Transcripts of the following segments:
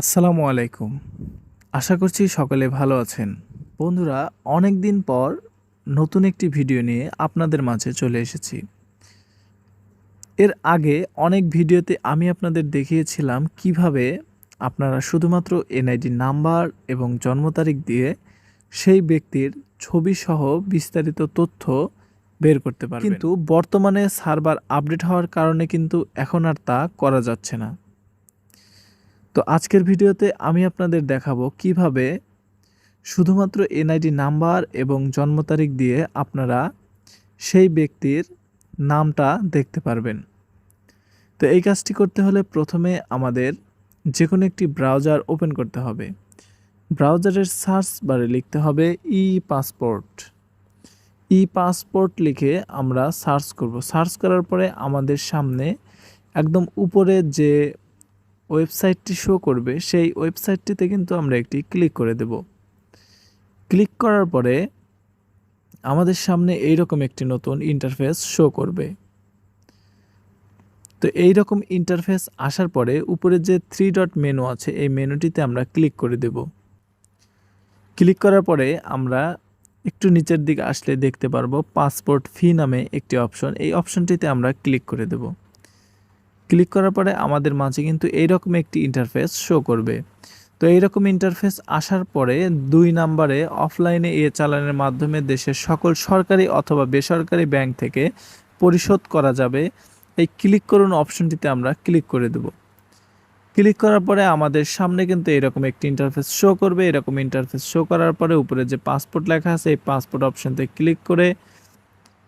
আসসালামু আলাইকুম। আশা করছি সকলে ভালো আছেন। বন্ধুরা অনেক দিন পর নতুন একটি ভিডিও নিয়ে আপনাদের মাঝে চলে এসেছি। এর আগে অনেক ভিডিওতে আমি আপনাদের দেখিয়েছিলাম কীভাবে আপনারা শুধুমাত্র এনআইডি নাম্বার এবং জন্ম তারিখ দিয়ে সেই ব্যক্তির ছবি সহ বিস্তারিত তথ্য বের করতে পারবেন। কিন্তু বর্তমানে সার্ভার আপডেট হওয়ার কারণে কিন্তু এখন আর তা করা যাচ্ছে না। তো আজকের ভিডিওতে আমি আপনাদের দেখাবো কীভাবে শুধুমাত্র এনআইডি নাম্বার এবং জন্ম তারিখ দিয়ে আপনারা সেই ব্যক্তির নামটা দেখতে পারবেন। তো এই কাজটি করতে হলে প্রথমে আমাদের যে কোনো একটি ব্রাউজার ওপেন করতে হবে। ব্রাউজারের সার্চ বারে লিখতে হবে ই পাসপোর্ট ই পাসপোর্ট লিখে আমরা সার্চ করব। সার্চ করার পরে আমাদের সামনে একদম উপরে যে ওয়েবসাইটটি শো করবে, সেই ওয়েবসাইটটিতে কিন্তু আমরা একটি ক্লিক করে দেব। ক্লিক করার পরে আমাদের সামনে এইরকম একটি নতুন ইন্টারফেস শো করবে। তো এই রকম ইন্টারফেস আসার পরে উপরে যে থ্রি ডট মেনু আছে, এই মেনুটিতে আমরা ক্লিক করে দেব। ক্লিক করার পরে আমরা একটু নিচের দিকে আসলে দেখতে পারব পাসপোর্ট ফি নামে একটি অপশন এই অপশনটিতে আমরা ক্লিক করে দেবো। ক্লিক করার পরে আমাদের মাঝে কিন্তু এইরকম একটি ইন্টারফেস শো করবে। তো এইরকম ইন্টারফেস আসার পরে দুই নাম্বারে অফলাইনে এ চালানের মাধ্যমে দেশের সকল সরকারি অথবা বেসরকারি ব্যাংক থেকে পরিশোধ করা যাবে। এই ক্লিক করুন অপশনটিতে আমরা ক্লিক করে দেব। ক্লিক করার পরে আমাদের সামনে কিন্তু এরকম একটি ইন্টারফেস শো করবে। এরকম ইন্টারফেস শো করার পরে উপরে যে পাসপোর্ট লেখা আছে, এই পাসপোর্ট অপশনতে ক্লিক করে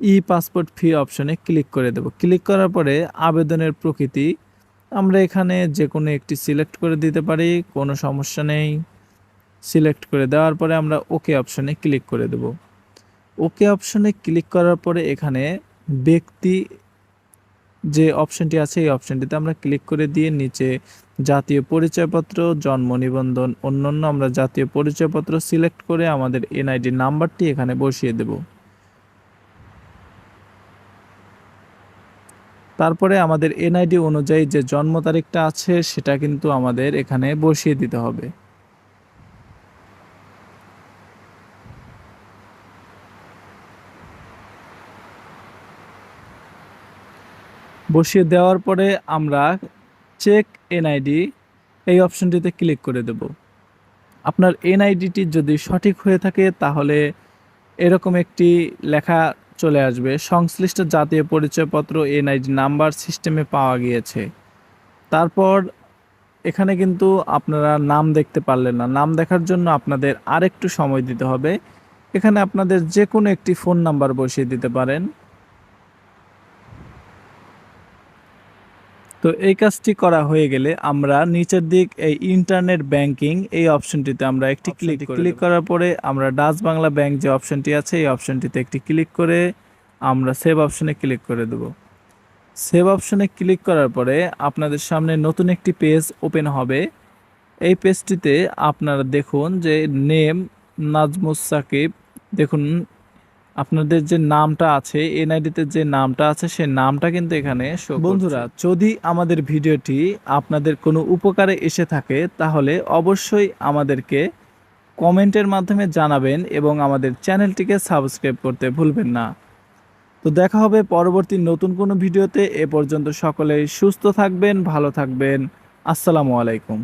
ই পাসপোর্ট ফি অপশনে ক্লিক করে দেব। ক্লিক করার পরে আবেদনের প্রকৃতি আমরা এখানে যে কোনো একটি সিলেক্ট করে দিতে পারি, কোনো সমস্যা নেই। সিলেক্ট করে দেওয়ার পরে আমরা ওকে অপশনে ক্লিক করে দেব। ওকে অপশনে ক্লিক করার পরে এখানে ব্যক্তি যে অপশনটি আছে, এই অপশনটিতে আমরা ক্লিক করে দিয়ে নিচে জাতীয় পরিচয়পত্র, জন্ম নিবন্ধন, অন্যান্য আমরা জাতীয় পরিচয়পত্র সিলেক্ট করে আমাদের এনআইডি নাম্বারটি এখানে বসিয়ে দেবো। তারপরে আমাদের এনআইডি অনুযায়ী যে জন্ম তারিখটা আছে, সেটা কিন্তু আমাদের এখানে বসিয়ে দিতে হবে। বসিয়ে দেওয়ার পরে আমরা চেক এনআইডি এই অপশনটিতে ক্লিক করে দেব। আপনার এনআইডিটি যদি সঠিক হয়ে থাকে, তাহলে এরকম একটি লেখা চলে আসবে। সংশ্লিষ্ট জাতীয় পরিচয়পত্র, এনআইডি নাম্বার, সিস্টেমে পাওয়া গিয়েছে। তারপর এখানে কিন্তু আপনারা নাম দেখতে পারলেন না। নাম দেখার জন্য আপনাদের আরেকটু সময় দিতে হবে। এখানে আপনাদের যে কোনো একটি ফোন নাম্বার বসিয়ে দিতে পারেন। তো এই কাজটি করা হয়ে গেলে আমরা নিচের দিক এই ইন্টারনেট ব্যাংকিং এই অপশনটিতে আমরা একটি ক্লিক ক্লিক করার পরে আমরা ডাচ বাংলা ব্যাংক যে অপশনটি আছে এই অপশনটিতে একটি ক্লিক করে আমরা সেভ অপশনে ক্লিক করে দেব। সেভ অপশনে ক্লিক করার পরে আপনাদের সামনে নতুন একটি পেজ ওপেন হবে। এই পেজটিতে আপনারা দেখুন যে নেম নাজমুস সাকিব দেখুন আপনাদের যে নামটা আছে এনআইডিতে যে নামটা আছে সেই নামটা কিন্তু এখানে বন্ধুরা, যদি আমাদের ভিডিওটি আপনাদের কোনো উপকারে এসে থাকে, তাহলে অবশ্যই আমাদেরকে কমেন্টের মাধ্যমে জানাবেন এবং আমাদের চ্যানেলটিকে সাবস্ক্রাইব করতে ভুলবেন না। তো দেখা হবে পরবর্তী নতুন কোনো ভিডিওতে। এ পর্যন্ত সকলেই সুস্থ থাকবেন, ভালো থাকবেন। আসসালামু আলাইকুম।